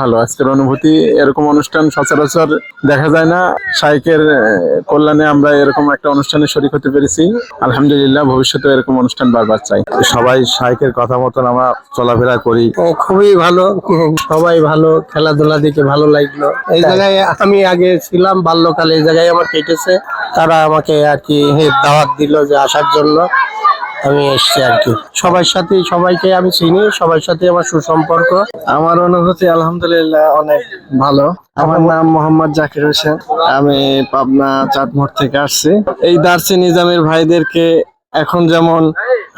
ভালো। আজকের অনুভূতি এরকম অনুষ্ঠান সচরাচর দেখা যায় না। শাইকের কল্যাণে আমরা এরকম একটা অনুষ্ঠানে শরিক হতে পেরেছি। আলহামদুলিল্লাহ ভবিষ্যতে এরকম অনুষ্ঠান বারবার চাই। সবাই শাইকের কথা মতন আমরা চলাফেরা করি। খুবই ভালো। সবাই ভালো খেলাধুলা দেখে ভালো লাগল। এই জায়গায় আমি আগে ছিলাম বাল্যকালে এই জায়গায় আমার কেটেছে। তারা আমাকে আর কি দাওয়াত দিল যে আসার জন্য। আমি এসছি আর কি। সবার সাথে, সবাইকে আমি চিনি, সবার সাথে আমার সুসম্পর্ক। আমার অনুভূতি আলহামদুলিল্লাহ অনেক ভালো। আমার নাম মোহাম্মদ জাকির হোসেন। আমি পাবনা চাটমোড় থেকে আসছি। এই দার্সি নিজামের ভাইদেরকে এখন যেমন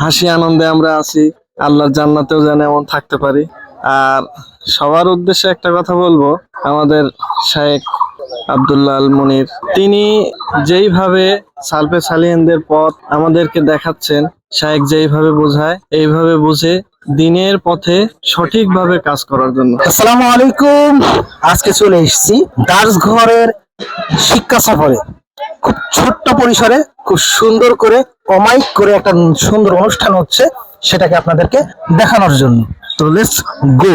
হাসি আনন্দে আমরা আছি, আল্লাহর জান্নাতেও যেন এমন থাকতে পারি। আর সবার উদ্দেশ্যে একটা কথা বলব, আমাদের শায়েখ আব্দুল্লাহ মনির। তিনি যেইভাবে সালফে সালিয়ানদের পথ আমাদেরকে দেখাচ্ছেন শায়েখ যেইভাবে বোঝায়, এইভাবে বুঝে দিনের পথে সঠিকভাবে কাজ করার জন্য। আসসালামু আলাইকুম। আজকে চলে এসেছি দার্স ঘরের শিক্ষা সফরে। খুব ছোট্ট পরিসরে, খুব সুন্দর করে অমাইক করে একটা সুন্দর অনুষ্ঠান হচ্ছে সেটাকে আপনাদেরকে দেখানোর জন্য। তো লেটস গো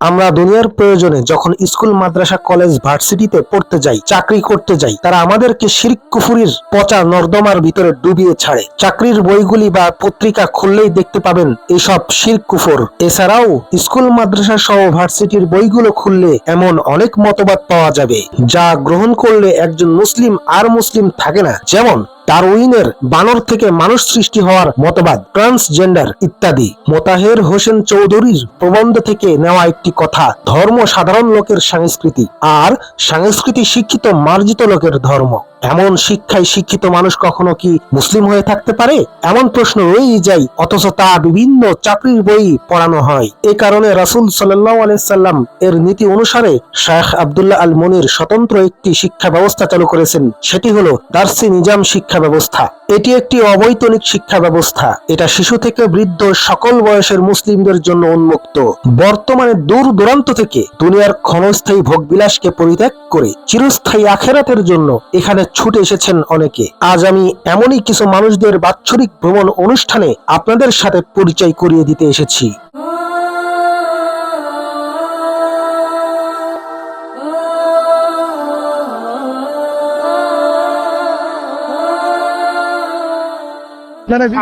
আমরা দুনিয়ার প্রয়োজনে যখন স্কুল, মাদ্রাসা, কলেজ, ভার্সিটিতে পড়তে যাই, চাকরি করতে যাই, তারা আমাদেরকে শিরিক কুফুরির পচা নর্দমার ভিতরে ডুবিয়ে ছাড়ে। চাকরির বইগুলি বা পত্রিকা খুললেই দেখতে পাবেন এসব শির কুফর। এছাড়াও স্কুল, মাদ্রাসা সহ ভার্সিটির বইগুলো খুললে এমন অনেক মতবাদ পাওয়া যাবে, যা গ্রহণ করলে একজন মুসলিম আর মুসলিম থাকে না। যেমন ডারউইনের বানর থেকে মানুষ সৃষ্টি হওয়ার মতবাদ, ট্রান্সজেন্ডার ইত্যাদি। মোতাহের হোসেন চৌধুরীর প্রবন্ধ থেকে নেওয়া একটি কথা, ধর্ম সাধারণ লোকের সংস্কৃতি, আর সংস্কৃতি শিক্ষিত মার্জিত লোকের ধর্ম। এমন শিক্ষায় শিক্ষিত মানুষ কখনো কি মুসলিম হয়ে থাকতে পারে? এমন প্রশ্ন রয়েই যায়, অথচ তা বিভিন্ন চাকরির বই পড়ানো হয়। এ কারণে রাসুল সাল্লাহ আলাইসাল্লাম এর নীতি অনুসারে শেখ আবদুল্লাহ আল মনির স্বতন্ত্র একটি শিক্ষা ব্যবস্থা চালু করেছেন। সেটি হলো দার্সি নিজাম শিক্ষা ব্যবস্থা। এটি একটি অবৈতনিক শিক্ষা ব্যবস্থা। এটা শিশু থেকে বৃদ্ধ সকল বয়সের মুসলিমদের জন্য উন্মুক্ত। বর্তমানে দূর দূরান্ত থেকে দুনিয়ার ক্ষণস্থায়ী ভোগবিলাসকে পরিত্যাগ করে চিরস্থায়ী আখেরাতের জন্য এখানে ছুটে এসেছেন অনেকে। আজ আমি এমনই কিছু মানুষদের বাৎসরিক ভ্রমণ অনুষ্ঠানে আপনাদের সাথে পরিচয় করিয়ে দিতে এসেছি।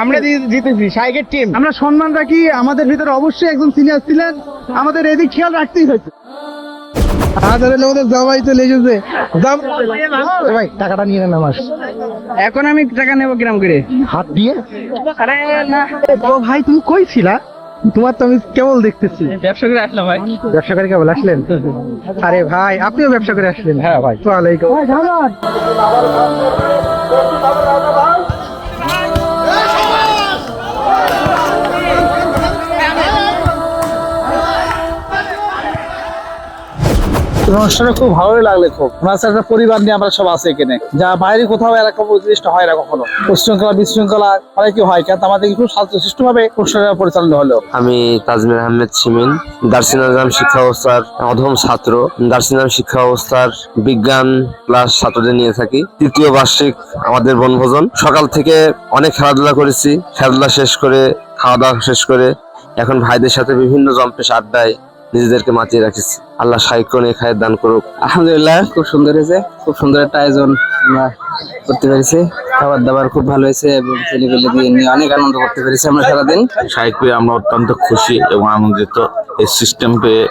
আমরা জিতেছি সাইকের টিম আমরা সম্মান রাখি আমাদের ভিতরে অবশ্যই একজন সিনিয়র ছিলেন। আমাদের এদিক খেয়াল রাখতেই হয়েছে। হাজারের লোকদের জামাই চলে এসেছে। এ ভাই টাকাটা নিয়ে নেন আমার। এখন আমি টাকা নেব কিরাম করে? হাত দিয়ে? আরে না। ও ভাই তুমি কই ছিলা? তোমার তো আমি কেবল দেখতেছি। ব্যবসা করে আসলাম ভাই। ব্যবসা করে কেবল আসলেন? আরে ভাই আপনিও ব্যবসা করে আসলেন। হ্যাঁ ভাই। ওয়ালাইকুম। অনুষ্ঠানে খুব ভালোই লাগলে খুব। হচ্ছে একটা পরিবার নিয়ে আমরা সব আছি এখানে। যা বাইরে কোথাও এরকম জিনিসটা হয় না কখনো। উচ্ছৃঙ্খলা বিশৃঙ্খলা অনেক কি হয়। কিন্তু আমাদের খুব শান্তশিষ্ট ভাবে অনুষ্ঠানটা পরিচালনা হলো। আমি তাজমির আহমেদ সিমিন দার্সিনাজাম শিক্ষা ব্যবস্থার অধম ছাত্র। দার্সিনাম শিক্ষা ব্যবস্থার বিজ্ঞান ক্লাস ছাত্রদের নিয়ে থাকি। তৃতীয় বার্ষিক আমাদের বনভোজন। সকাল থেকে অনেক খেলাধুলা করেছি। খেলাধুলা শেষ করে, খাওয়া দাওয়া শেষ করে। এখন ভাইদের সাথে বিভিন্ন জম্পেশ আড্ডায় নিজেদেরকে মাতিয়ে রাখিছি আল্লাহ করে খায়ের দান করুক। আলহামদুলিল্লাহ খুব সুন্দর হয়েছে। খুব সুন্দর একটা আয়োজন আমরা করতে পেরেছি। খাবার দাবার খুব ভালো হয়েছে এবং ছেলেপেলে দিয়ে নিয়ে অনেক আনন্দ করতে পেরেছি আমরা সারাদিন। সাহিত্য পেয়ে আমরা অত্যন্ত খুশি এবং আনন্দিত। এই সিস্টেম পেয়ে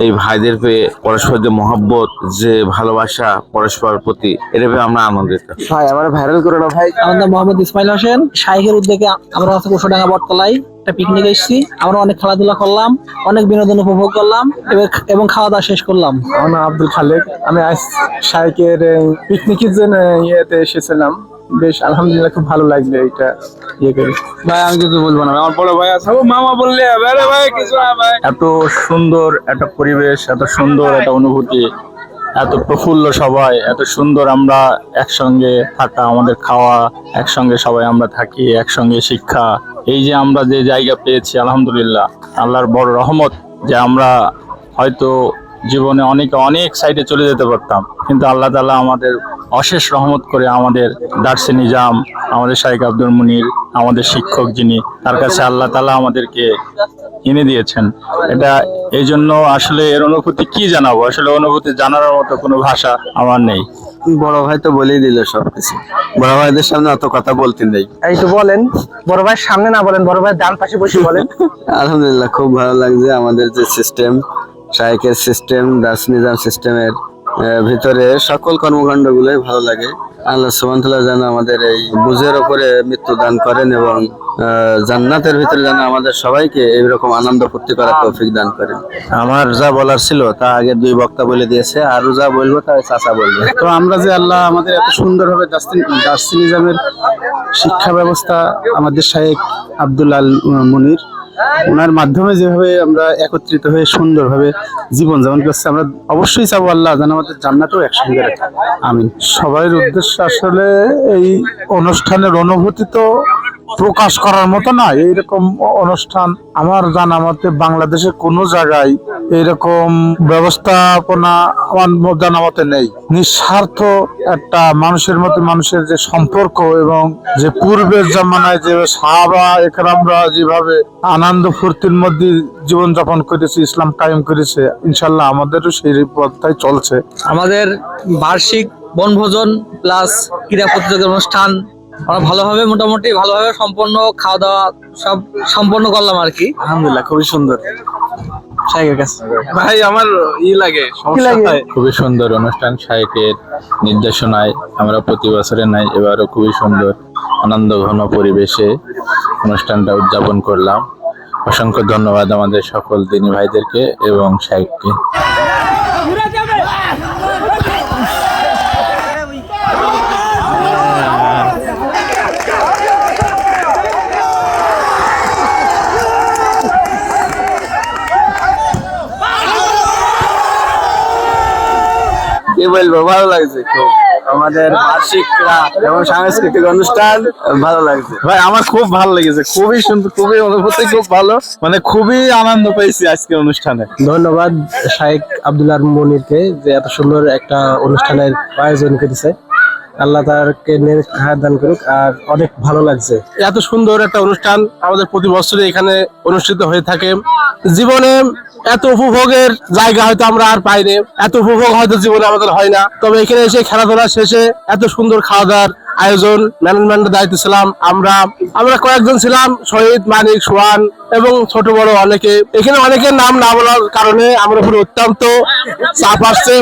এই ভাইদের পেয়ে পরস্পর যে মহব্বত যে ভালোবাসা পরস্পর প্রতি এটা পেয়ে আমরা আনন্দিত। ভাই আমার ভাইরাল করে না ভাই আমার নাম মোহাম্মদ ইসমাইল হোসেন। শাইখের উদ্যোগে আমরা হচ্ছে কুশোডাঙ্গা বটতলায়। একটা পিকনিক এসেছি। আমরা অনেক খেলাধুলা করলাম অনেক বিনোদন উপভোগ করলাম এবং- এবং খাওয়া দাওয়া শেষ করলাম। আমার নাম আব্দুল খালেক। আমি আজ শাইকের পিকনিকের জন্য ইয়েতে এসেছিলাম। বেশ আলহামদুলিল্লাহ খুব ভালো লাগবে এটা ইয়ে করে। ভাই আমি কিছু বলব না আমার বড় ভাই আছে। ও মামা বললে আরে ভাই কিছু না ভাই। এত সুন্দর একটা পরিবেশ এত সুন্দর একটা অনুভূতি এত প্রফুল্ল সবাই এত সুন্দর আমরা একসঙ্গে থাকা আমাদের খাওয়া একসঙ্গে সবাই আমরা থাকি একসঙ্গে শিক্ষা। এই যে আমরা যে জায়গা পেয়েছি আলহামদুলিল্লাহ আল্লাহর বড় রহমত যে আমরা হয়তো জীবনে অনেক অনেক সাইডে চলে যেতে পারতাম। কিন্তু আল্লাহ তালা আমাদের অশেষ রহমত করে আমাদের দার্সে নিজাম আমাদের শাইখ আব্দুল মুনির আমাদের শিক্ষক যিনি তার কাছে আল্লাহ তালা আমাদেরকে এনে দিয়েছেন। এটা এই জন্য আসলে এর অনুভূতি কি জানাব? আসলে অনুভূতি জানার মতো কোনো ভাষা আমার নেই। বড় ভাই তো বলেই দিল সবকিছু। বড় ভাইদের সামনে অত কথা বলতে নেই। এই তো বলেন বড় ভাইয়ের সামনে না বলেন বড় ভাইয়ের ডান পাশে বসে বলেন। আলহামদুলিল্লাহ খুব ভালো লাগছে আমাদের যে সিস্টেম শাইকের সিস্টেম দাস নিজাম সিস্টেমের ভিতরে সকল কর্মকাণ্ড গুলোই ভালো লাগে। আল্লাহ সুবহানাহু যেন আমাদের এই বুঝের ওপরে মৃত্যু দান করেন এবং জান্নাতের ভিতরে যেন আমাদের সবাইকে এইরকম আনন্দ ফুর্তি করার তৌফিক দান করেন। আমার যা বলার ছিল তা আগে দুই বক্তা বলে দিয়েছে আরও যা বলব তা চাচা বলবে। তো আমরা যে আল্লাহ আমাদের এত সুন্দরভাবে দার্সি নিজামের শিক্ষা ব্যবস্থা আমাদের শাহেক আব্দুল আল মুনির ওনার মাধ্যমে যেভাবে আমরা একত্রিত হয়ে সুন্দরভাবে জীবন যাপন করছি, আমরা অবশ্যই চাবো আল্লাহ যেন আমাদের জান্নাতেও একসঙ্গে রাখে। আমিন। সবাই উদ্দেশ্য আসলে এই অনুষ্ঠানের অনুভূতি তো প্রকাশ করার মতো না। এইরকম অনুষ্ঠান আমার জানা মতে বাংলাদেশের কোনো জায়গায় এরকম ব্যবস্থাপনা আমার জানা মতে নেই। নিঃস্বার্থ একটা মানুষের মধ্যে মানুষের যে সম্পর্ক এবং যে পূর্বের জামানায় যে সাহাবা একরামরা যেভাবে আনন্দ ফুর্তির মধ্যে জীবনযাপন করেছে, ইসলাম কায়েম করেছে, ইনশাল্লাহ আমাদেরও সেই পথটাই চলছে। আমাদের বার্ষিক বনভোজন প্লাস ক্রীড়া প্রতিযোগিতার অনুষ্ঠান আমরা ভালোভাবে মোটামুটি ভালোভাবে সম্পন্ন খাওয়া দাওয়া সব সম্পন্ন করলাম আর কি। আলহামদুলিল্লাহ খুবই সুন্দর। কাছে। ভাই আমার ই লাগে খুবই সুন্দর অনুষ্ঠান শাহেকের নির্দেশনায় আমরা প্রতি বছরে নাই এবারও খুবই সুন্দর আনন্দ ঘন পরিবেশে অনুষ্ঠানটা উদযাপন করলাম। অসংখ্য ধন্যবাদ আমাদের সকল দিনী ভাইদেরকে এবং শাহেককে কি বলব ভালো লাগছে খুব। আমাদের বার্ষিক এবং সাংস্কৃতিক অনুষ্ঠান ভালো লাগছে। ভাই আমার খুব ভালো লেগেছে। খুবই সুন্দর খুবই অনুভূতি খুব ভালো। মানে খুবই আনন্দ পেয়েছি আজকের অনুষ্ঠানে। ধন্যবাদ শাহেক আব্দুল্লাহ মনিরকে যে এত সুন্দর একটা অনুষ্ঠানের আয়োজন করেছে। আল্লাহ তারকে নেক দান করুক আর অনেক ভালো লাগছে। এত সুন্দর একটা অনুষ্ঠান আমাদের প্রতি বছরে এখানে অনুষ্ঠিত হয়ে থাকে। জীবনে এত উপভোগের জায়গা হয়তো আমরা আর পাইনি। এত উপভোগ হয়তো জীবনে আমাদের হয় না। তবে এখানে এসে খেলাধুলা শেষে এত সুন্দর খাওয়া দাওয়ার আয়োজন ম্যানেজমেন্টের দায়িত্ব ছিলাম আমরা। আমরা কয়েকজন ছিলাম, শহীদ, মানিক সোয়ান এবং ছোট, বড় অনেকে। এখানে অনেকের নাম না বলার কারণে আমরা পুরো অত্যন্ত চাপ আসছে।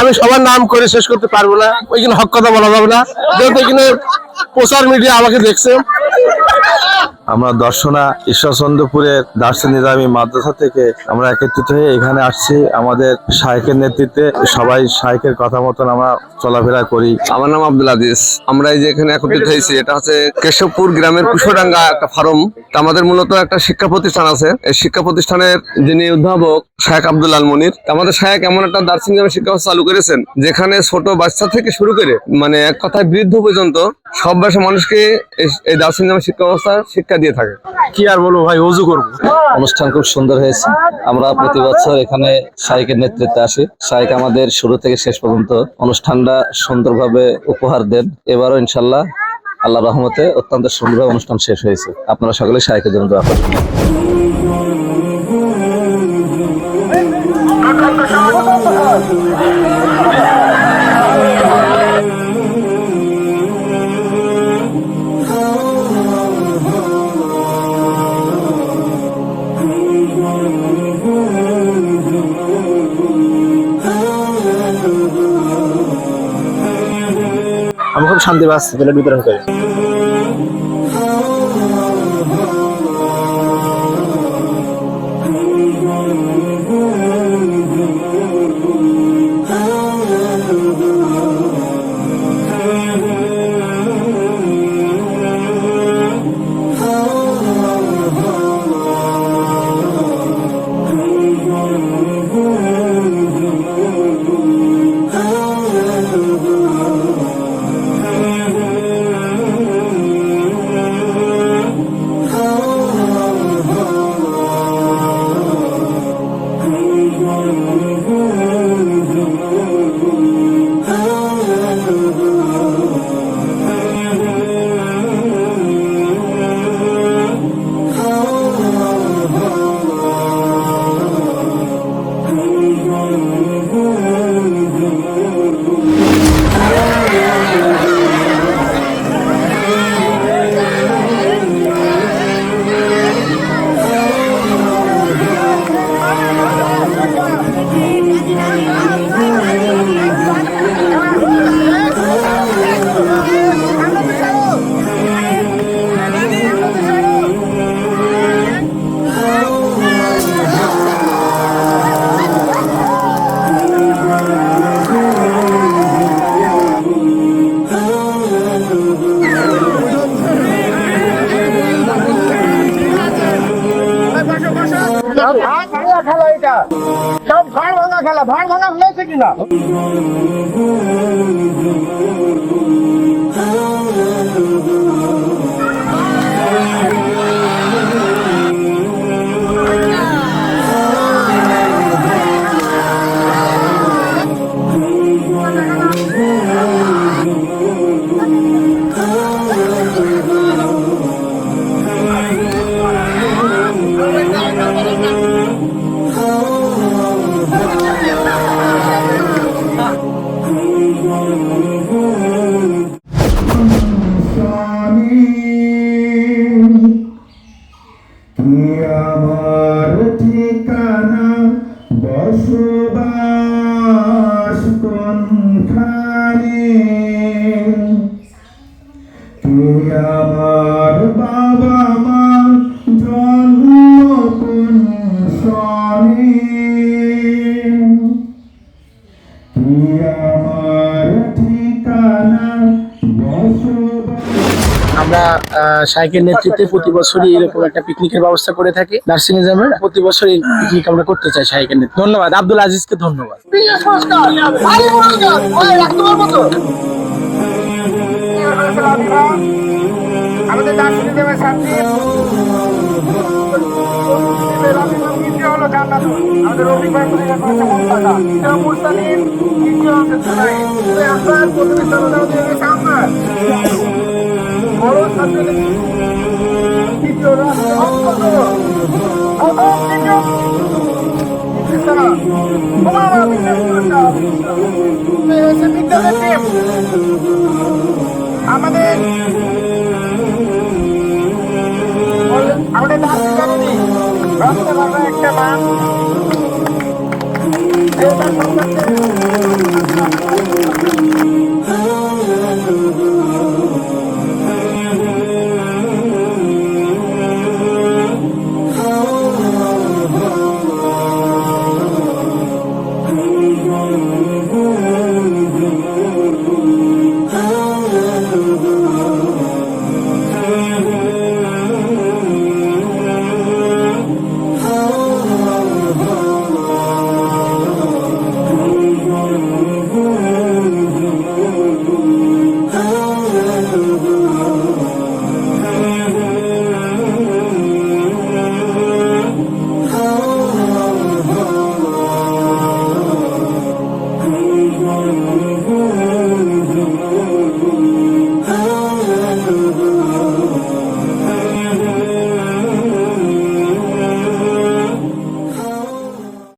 আমি সবার নাম করে শেষ করতে পারব না। ওইখানে হক কথা বলা যাবে না। যেহেতু এখানে প্রচার মিডিয়া আমাকে দেখছে। আমরা দর্শনা ঈশ্বরচন্দ্রপুরের দার্সে নিজামী মাদ্রাসা থেকে আমরা একত্রিত হয়ে এখানে আসছি। আমাদের শাহেকের নেতৃত্বে সবাই শাহেকের কথা মতন আমরা চলাফেরা করি। আমার নাম আব্দুল আজিজ। আমরা এই যে এখানে একত্রিত হয়েছি, এটা হচ্ছে কেশবপুর গ্রামের কুশোডাঙ্গা একটা ফার্ম। আমাদের মূলত একটা শিক্ষা প্রতিষ্ঠান আছে। এই শিক্ষা প্রতিষ্ঠানের যিনি উদ্ভাবক শাহেক আব্দুল আল মনির আমাদের শাহেক এমন একটা দার্সিং শিক্ষা চালু করেছেন, যেখানে ছোট বাচ্চা থেকে শুরু করে মানে এক কথায় বৃদ্ধ পর্যন্ত সব বয়সের মানুষকে এই- এই দার্সিং শিক্ষা ব্যবস্থা শিক্ষা দিয়ে থাকে। কি আর বলব ভাই অজু করব। অনুষ্ঠান খুব সুন্দর হয়েছে। আমরা প্রতি বছর এখানে শাইকের নেতৃত্বে আসি। শাইক আমাদের শুরু থেকে শেষ পর্যন্ত অনুষ্ঠানটা সুন্দরভাবে উপহার দেন। এবারও ইনশাল্লাহ আল্লাহ রহমতে অত্যন্ত সুন্দরভাবে অনুষ্ঠান শেষ হয়েছে। আপনারা সকলে শাইকের জন্য দোয়া করবেন। আমি খুব শান্তি পাচ্ছি জেলের ভিতরে ঢুকে Oh. আমরা শাইকের নেতৃত্বে প্রতি বছরই এরকম একটা পিকনিকের ব্যবস্থা করে থাকি। নার্সিং নিজামের প্রতি বছর এই পিকনিক আমরা করতে চাই শাইকের নেতৃত্বে ধন্যবাদ। আব্দুল আজিজকে ধন্যবাদ। আমাদের দার্শনিক ছাত্রী হলো জান্নাত আমাদের অভিজ্ঞতা পরিবার করেছে মুস্তাকা এটা মুস্তাকিম দ্বিতীয় আপনার প্রথমে চলো সামনে বড় ছাত্রদের দ্বিতীয় রাষ্ট্র আমাদের আমাদের রক্ত একটা মান